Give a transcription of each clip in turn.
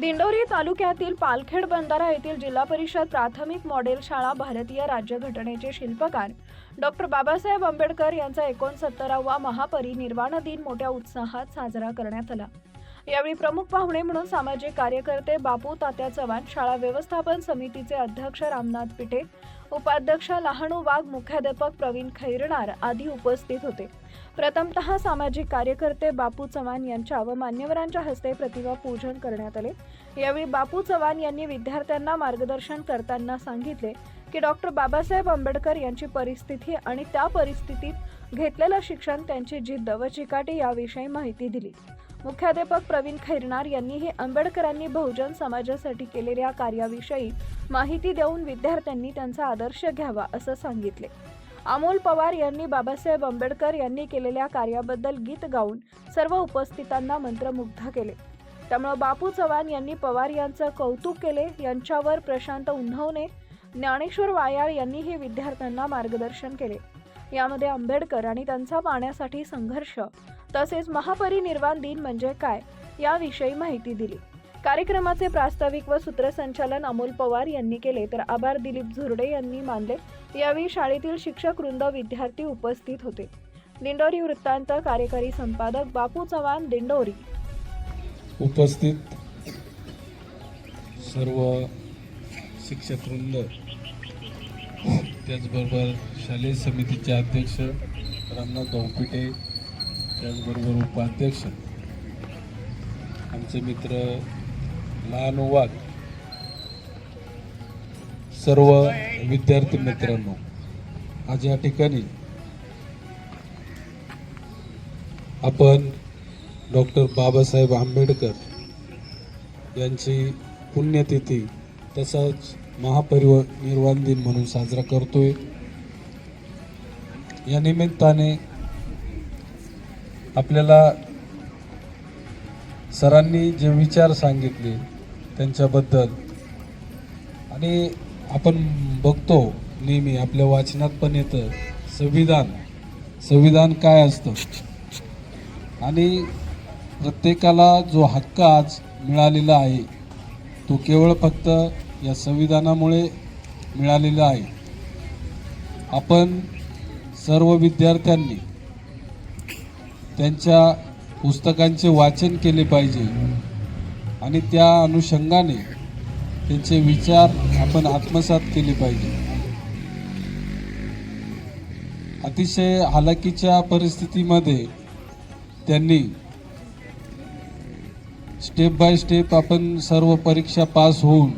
दिंडोरी तालुक्यातील पालखेड बंधारा येथील जिल्हा परिषद प्राथमिक मॉडेल शाळा भारतीय राज्यघटनेचे शिल्पकार डॉक्टर बाबासाहेब आंबेडकर यांचा एकोणसत्तरावा महापरिनिर्वाण दिन मोठ्या उत्साहात साजरा करण्यात आला. यावेळी प्रमुख पाहुणे म्हणून सामाजिक कार्यकर्ते बापू तात्या चव्हाण शाळा व्यवस्थापन समितीचे अध्यक्ष रामनाथ पिठे उपाध्यक्ष लहानू वाघ मुख्याध्यापक प्रवीण खैरनार आदी उपस्थित होते. प्रथमतः सामाजिक कार्यकर्ते बापू चव्हाण यांच्या व मान्यवरांच्या हस्ते प्रतिभा पूजन करण्यात आले. यावेळी बापू चव्हाण यांनी विद्यार्थ्यांना मार्गदर्शन करताना सांगितले की डॉक्टर बाबासाहेब आंबेडकर यांची परिस्थिती आणि त्या परिस्थितीत घेतलेलं शिक्षण त्यांची जिद्द व चिकाटी याविषयी माहिती दिली. मुख्याध्यापक प्रवीण खैरनार यांनीही आंबेडकरांनी बहुजन समाजासाठी केलेल्या कार्याविषयी माहिती देऊन विद्यार्थ्यांनी त्यांचा आदर्श घ्यावा असं सांगितले. अमोल पवार यांनी बाबासाहेब आंबेडकर यांनी केलेल्या कार्याबद्दल गीत गाऊन सर्व उपस्थितांना मंत्रमुग्ध केले. त्यामुळे बापू चव्हाण यांनी पवार यांचं कौतुक केले यांच्यावर प्रशांत उन्हवणे ज्ञानेश्वर वायाळ यांनीही विद्यार्थ्यांना मार्गदर्शन केले. यामध्ये आंबेडकर आणि त्यांचा पाण्यासाठी संघर्ष तसेच महापरिनिर्वाण दिन म्हणजे काय याविषयी माहिती दिली. कार्यक्रमाचे प्रास्ताविक व सूत्रसंचालन अमोल पवार यांनी केले तर आभार दिलीप झुरडे यांनी मानले. यावेळी शाळेतील शिक्षक वृंद विद्यार्थी उपस्थित होते. दिंडोरी वृत्तांत कार्यकारी संपादक बापू चव्हाण दिंडोरी. उपस्थित सर्व शिक्षकवृंद त्याचबरोबर शालेय समितीचे अध्यक्ष रामनाथ भाऊपिटे त्याचबरोबर उपाध्यक्ष. आमचे मित्र लहान वाघ सर्व विद्यार्थी मित्रांनो आज या ठिकाणी आपण डॉक्टर बाबासाहेब आंबेडकर यांची पुण्यतिथी तसंच महापरिनिर्वाण दिन म्हणून साजरा करतोय. या निमित्ताने आपल्याला सरांनी जे विचार सांगितले त्यांच्याबद्दल आणि आपण बघतो नेहमी आपल्या वाचनात पण येतं संविधान. संविधान काय असतं? आणि प्रत्येकाला जो हक्क आज मिळालेला आहे तो केवळ फक्त या संविधानामुळे मिळालेला आहे. आपण सर्व विद्यार्थ्यांनी त्यांच्या पुस्तकांचे वाचन केले पाहिजे. आणि त्या अनुषंगाने त्यांचे विचार आपण आत्मसात केले पाहिजे. अतिशय हालाकीच्या परिस्थितीमध्ये त्यांनी स्टेप बाय स्टेप आपण सर्व परीक्षा पास होऊन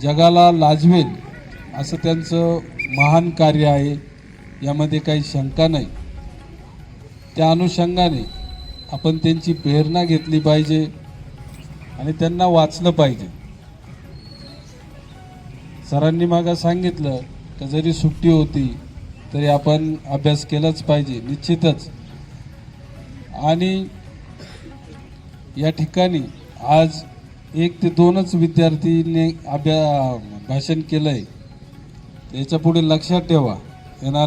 जगाला लाजवेल असं त्यांचं महान कार्य आहे. यामध्ये काही शंका नाही. त्या अनुषंगाने आपण त्यांची प्रेरणा घेतली पाहिजे आणि त्यांना वाचलं पाहिजे. सरांनी मागा सांगितलं का जरी सुट्टी होती तरी आपण अभ्यास केलाच पाहिजे निश्चितच. आणि या ठिकाणी आज एक ते दोनच विद्यार्थीने अभ्या भाषण केलंय. याच्यापुढे लक्षात ठेवा येणाऱ्या